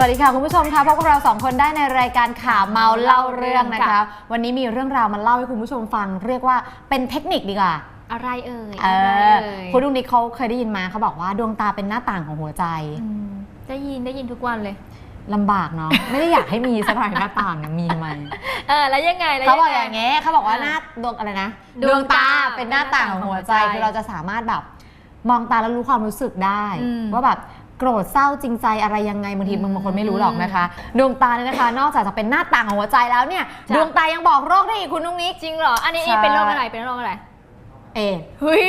สวัสดีค่ะคุณผู้ชมค่ะพบกับเราสองคนได้ในรายการข่าวเมาเล่าเรื่องนะคะค่ะวันนี้มีเรื่องราวมาเล่าให้คุณผู้ชมฟัง เรียกว่าเป็นเทคนิคดีกว่าอะไรเอ่ยเออะไรอเอ่ยคุณลุงนิกเขาเคยได้ยินมาเขาบอกว่าดวงตาเป็นหน้าต่างของหัวใจอืมได้ยินได้ยินทุกวันเลยลำบากเนาะไม่ได้อยากให้มีสักหน่อยหน้าต่างเนี่ยมีทำไมเออแล้วยังไงแล้วเขาบอกไอย่างเงี้ยเขาบอกว่าหน้าดวงอะไรนะดวงตาเป็นหน้าต่างของหัวใจเป็นหน้าต่างของหัวใจคือเราจะสามารถแบบมองตาแล้วรู้ความรู้สึกได้อืมว่าแบบ โกรธเศร้าจริงใจอะไรยังไงบางทีอืมบางคนไม่รู้หรอกนะคะ ดวงตาเนี่ยนะคะ นอกจากจะเป็นหน้าต่างของหัวใจแล้วเนี่ยจ้ะดวงตายังบอกโรคได้อีกคุณนุ้งนิกจริงเหรอ อันนี้ใช่เป็นโรคอะไรเป็นโรคอะไร เอดส์เฮ้ย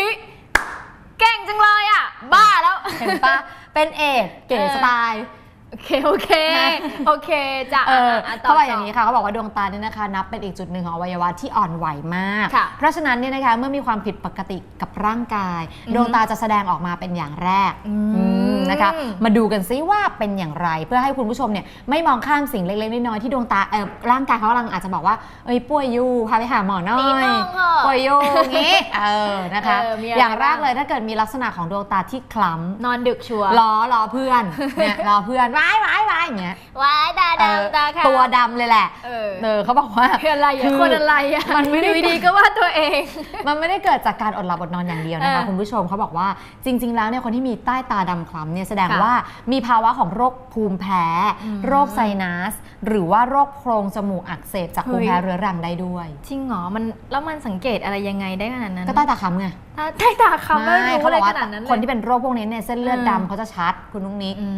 เก่งจังเลยอะ บ้าแล้วเห็นปะเป็นเอดส์เก๋เออสไตล์โอเค โอเคนะโอเคจ้ะเอออะต่เขาบอกอย่างต่นี้ค่ะเขาบอกว่าดวงตาเนี่ยนะคะ นับเป็นอีกจุดหนึ่งของอวัยวะที่อ่อนไหวมากค่ะเพราะฉะนั้นเนี่ยนะคะเมื่อมีความผิดปกติกับร่างกายอือฮึดวงตาจะแสดงออกมาเป็นอย่างแรกอืมอืม นะคะ มาดูกันซิว่าเป็นอย่างไร เพื่อให้คุณผู้ชมเนี่ยไม่มองข้ามสิ่งเล็กๆน้อยๆที่ดวงตาเออร่างกายเขากำลังอาจจะบอกว่าเอ้ยป่วยอยู่พาไปหาหมอหน่อตียน้องเถอะป่วยอยู่อย่างงี้เออนะคะ เออมีอะไรอย่างแรกบ้าง เลยถ้าเกิดมีลักษณะของดวงตาที่คล้ำ นอนดึกชัวร์ล้อล้อเพื่อนเนี่ยล้อเพื่อนว้ายว้ายว้ายอย่างเงี้ยว้ายตาเออดำตาขาวตัวดำเลยแหละเออเออเขาบอกว่า คืออะไรคือะอคนอะไรอะมันไม่ได้ อยู่ดีๆก็ว่าตัวเอง มันไม่ได้เกิดจากการอดหลับอดนอนอย่างเดียวนะคะ เออคุณผู้ชมเขาบอกว่าจริง ๆ แล้วเนี่ยคนที่มีใต้ตาดำคล้ำเนี่ยแสดงค่ะว่ามีภาวะของโรคภูมิแพ้อืมโรคไซนัสหรือว่าโรคโพรงจมูกอักเสบจากภูมิแพ้เฮ้ยเรื้อรังได้ด้วยจริงเหรอมันแล้วมันสังเกตอะไรยังไงได้ขนาดนั้นก็ใต้ตาคล้ำไงตาใต้ตาคำแล้วไม่รู้เขาอะไรบอกขว่านาดนั้นเลยคนที่เป็นโรคพวกนี้เนี่ยเส้นเลือดอืมดำเขาจะชัดคุณนุ้งนิกอื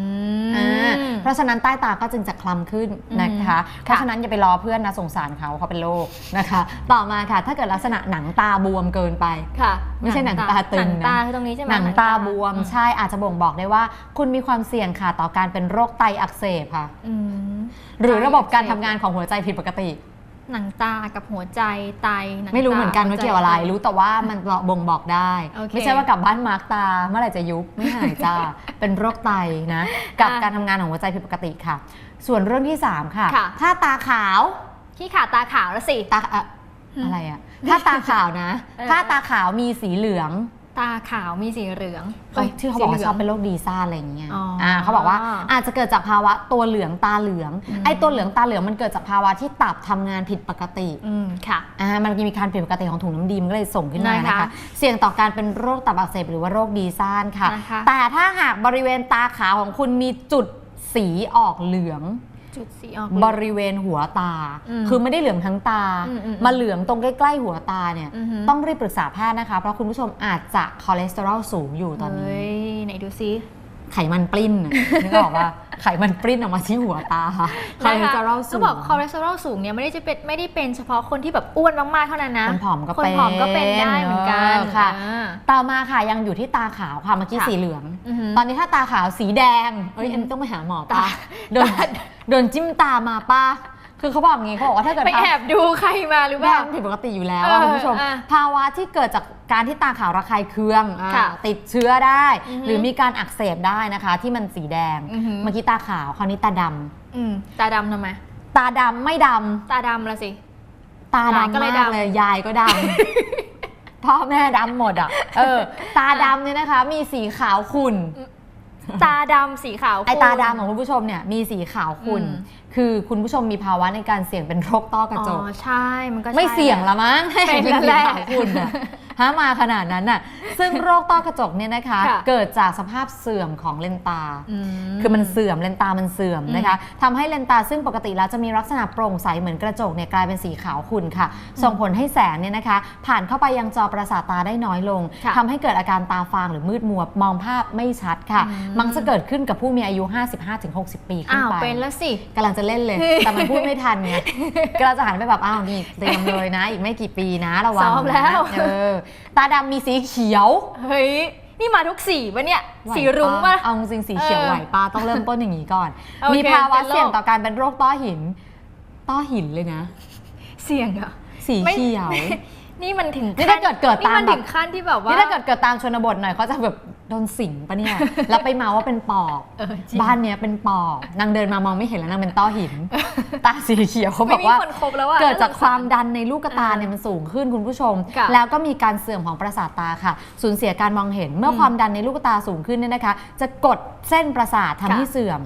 อ่าม เพราะฉะนั้นใต้ตาก็จึงจะคล้ำขึ้นนะคะ เพราะฉะนั้นอย่าไปรอเพื่อนนะสงสารเขาเขาเป็นโรคนะคะ ต่อมาค่ะ ถ้าเกิดลักษณะหนังตาบวมเกินไปค่ะ ไม่ใช่หนังตาตึงหนังนะตาคือตรงนี้ใช่ไหมหนังตาบวมอืใช่อาจจะบ่งบอกได้ว่า คุณมีความเสี่ยงค่ะต่อการเป็นโรคไตอักเสบค่ะอืมหรือระบบการทำงานของหัวใจผิดปกติ หนังตากับหัวใจไตหนังไม่รู้เหมือนกันตว่าเกี่ยวอะไร รู้แต่ว่ามันบ่งบอกได้โอเคไม่ใช่ว่ากลับบ้านมาร์กตาเมื่อไหร่จะยุบไม่หายจ้าเป็นโรคไตนะ กับอะการทำงานของหัวใจผิดปกติค่ะ ส่วนเรื่องที่ 3 ค่ะค่ะถ้าตาขาวขี้ขาตาขาวแล้วสิตาเอ่ออะไรอะถ้าตาขาวนะเออถ้าตาขาวมีสีเหลือง ตาขาวมีสีเหลืองเอ้ยที่เขาบอกว่าสีหลืชงอบเป็นโรคดีซ่าอะไรอย่างเงี้ยอ๋ออ่่าเขาบอกว่าอาจจะเกิดจากภาวะตัวเหลืองตาเหลืองอืมไอ้ตัวเหลืองตาเหลืองมันเกิดจากภาวะที่ตับทำงานผิดปกติอืมค่ะอ่ามันมีการผิดปกติของถุงน้ำดีมันก็เลยส่งขึ้นมานะคะนะคะเสี่ยงต่อการเป็นโรคตับอักเสบหรือว่าโรคดีซ่านค่ะนะคะแต่ถ้าหากบริเวณตาขาวของคุณมีจุดสีออกเหลือง จุดสีออก บริเวณหัวตาอืมคือไม่ได้เหลืองทั้งตาอืมอืมมาเหลืองตรงใกล้ ๆ หัวตาเนี่ยอือหือต้องรีบปรึกษาแพทย์นะคะ เพราะคุณผู้ชมอาจจะคอเลสเตอรอลสูงอยู่ตอนนี้เฮ้ยไหนดูซิ ไขมันปริ้นน่ะนึกออกว่าไขมันปริ้นออกมาที่หัวตาค่ะคอเลสเตอรอลสูก็งบอกคอเลสเตอรอลสูงเนี่ยไม่ได้จะเป็นไม่ได้เป็นเฉพาะคนที่แบบอ้วนมากๆเท่านั้นนะคนผอมก็คนเป็นผอมก็เป็นได้เหมือนกันเออค่ะอ่าต่อมาค่ะยังอยู่ที่ตาขาวค่ะเมื่อกี้ค่ะสีเหลืองอือหือตอนนี้ถ้าตาขาวสีแดงเอ้ยอือหืออันนี้ต้องไปหาหมอตาปะโดนโดนจิ้มตามาป้าคือเขาบอกอย่างงี้เขาบอกว่าถ้าเกิดไปแอบดูใครมาหรือเปแม่ล่ามันผิดปกติอยู่แล้วเออะอคุณผู้ชมอะภาวะที่เกิดจาก การที่ตาขาวระคายเคืองอ่าค่ะติดเชื้อได้อือหือหรือมีการอักเสบได้นะคะ ที่มันสีแดง อือหือ เมื่อกี้ตาขาวคราวนี้ตาดำอืมตาดำทำไม ตาดำไม่ดำตาดำละสิ ตายายดำก็เลยมากดำ เลยยายก็ดำ พ่อแม่ดำหมดอะเออ ตาดำเนี่ยนะคะ มีสีขาวขุ่น ตาดำสีขาวไอขุ่นตาดำของคุณผู้ชมเนี่ยมีสีขาวขุ่นอืม คือคุณผู้ชมมีภาวะในการเสี่ยงเป็นโรคต้อกระจก อ๋อ ใช่ มันก็ใช่ ไม่เสี่ยงละมั้งเป็นสีแล้วแหละขาวขุ่นอะฮะมาขนาดนั้นน่ะ ซึ่งโรคต้อกระจกเนี่ยนะคะ ค่ะเกิดจากสภาพเสื่อมของเลนตา อืมคือมันเสื่อมเลนตามันเสื่อมอืมนะคะทำให้เลนตาซึ่งปกติแล้วจะมีลักษณะโปร่งใสเหมือนกระจกเนี่ยกลายเป็นสีขาวขุ่นค่ะ ส่งผลให้แสงเนี่ยนะคะ ผ่านเข้าไปยังจอประสาทตาได้น้อยลงค่ะทำให้เกิดอาการตาฟางหรือมืดมัวมองภาพไม่ชัดค่ะ อืม มักจะเกิดขึ้นกับผู้มีอายุ 55-60 ปีขึ้นอ้าวไป เป็นแล้วสิ กำลังจะเล่นเลย แต่มันพูดไม่ทันไงกำลังจะหันไปแบบอ้าวนี่เตรียมเลยนะ อีกไม่กี่ปีนะระวังซ้อมแล้วนะเออตาดำมีสีเขียว เฮ้ยนี่มาทุกสีปะเนี่ยไหวสีรุ้งปะเอาจริงๆสีเขียวเออไหวป้าต้องเริ่มต้นอย่างนี้ก่อนโอเคมีภาวะเป็นโรคเสี่ยงต่อการเป็นโรคต้อหิน ต้อหินเลยนะ เสี่ยงเหรอสีไม่เขียวนี่มันถึงนี่ถ้าเกิดเกิดนี่ตามมันแบบถึงขั้นที่แบบว่านี่ถ้าเกิดเกิดตามชนบทหน่อยเขาจะแบบ โดนสิงปะเนี่ย แล้วไปเมาว่าเป็นปอบเออจริงบ้านเนี้ยเป็นปอบนางเดินมามองไม่เห็นแล้วนางเป็นต้อหิน ตาสีเขียวเขาบไม่อกมีว่าคนคบแล้วอะเกิดจากความน่สงสดันในลูกตาเนี่ยมันสูงขึ้นคุณผู้ชมค่ะแล้วก็มีการเสื่อมของประสาทตาค่ะ สูญเสียการมองเห็นเมื่ออมความดันในลูกตาสูงขึ้นเนี่ยนะคะ จะกดเส้นประสาททำให้ค่ะเสื่อม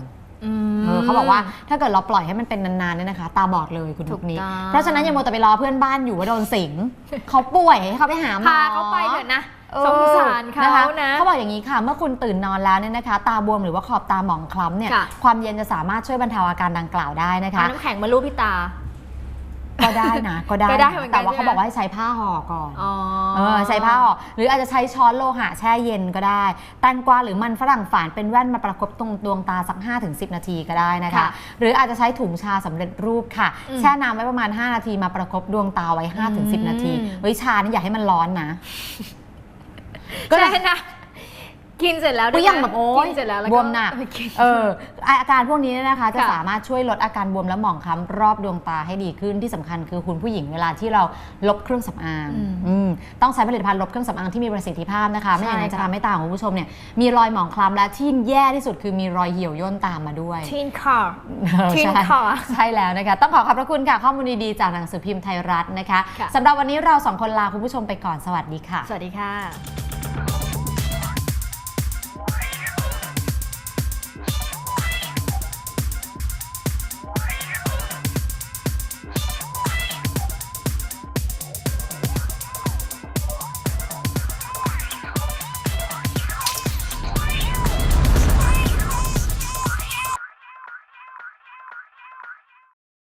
อืมเออเขาบอกว่าถ้าเกิดเราปล่อยให้มันเป็นนานๆเนี่ยนะคะ ตาบอดเลยคุณถูทุกกนี้ต้องเพราะฉะนั้นอย่ามัวแต่ไปรอเพื่อนบ้านอยู่ว่าโดนสิงเขาป่วยให้เขาไปหาหมอพาเขาไปเถอะนะเออ สงสารเขานะคะนะเขาบอกอย่างนี้ค่ะ เมื่อคุณตื่นนอนแล้วเนี่ยนะคะ ตาบวมหรือว่าขอบตาหมองคล้ำเนี่ยค่ะความเย็นจะสามารถช่วยบรรเทาอาการดังกล่าวได้นะคะเอาน้ำแข็งมาลูบที่ตาก็ได้นะก็ได้ก็ได้นะเหมือนกันแต่ว่าใช่เขาไหมบอกว่าให้ใช้ผ้าห่อก่อนอ๋อเออใช้ผ้าห่อหรืออาจจะใช้ช้อนโลหะแช่เย็นก็ได้แตงกวาหรือมันฝรั่งฝานเป็นแว่นมาประกบตรงดวงตาสัก 5-10 นาทีก็ได้นะคะค่ะหรืออาจจะใช้ถุงชาสำเร็จรูปค่ะอืมแช่น้ำไว้ประมาณ 5 นาทีมาประกบดวงตาไว้ 5-10 นาทีอืมเฮ้ยชานี่อย่าให้มันร้อนนะ ก็ก็เลยได้นะ กินเสร็จแล้วก็ด้วยยังแบบโอ๊ยกินเสร็จแล้วแล้วบวมหนัก เอาไปกิน เอออาการพวกนี้เนี่ยนะคะ จะค่ะสามารถช่วยลดอาการบวมและหมองคล้ำรอบดวงตาให้ดีขึ้นที่สำคัญคือคุณผู้หญิงเวลาที่เราลบเครื่องสำอางอืมอืมต้องใช้ผลิตภัณฑ์ลบเครื่องสำอางที่มีประสิทธิภาพนะคะ ไม่อย่างนั้นใช่จะค่ะ ทำให้ตาของคุณผู้ชมเนี่ยมีรอยหมองคล้ำและที่แย่ที่สุดคือมีรอยเหี่ยวย่นตามมาด้วยทินคอร์เออทิ้งใช่ค่ะใช่แล้วนะคะ ต้องขอขอบพระคุณค่ะ ข้อมูลดีๆ จากหนังสือพิมพ์ไทยรัฐนะคะค่ะ สำหรับวันนี้เราสองคนลาคุณผู้ชมไปก่อนสวัสดีค่ะ สวัสดีค่ะ Peace.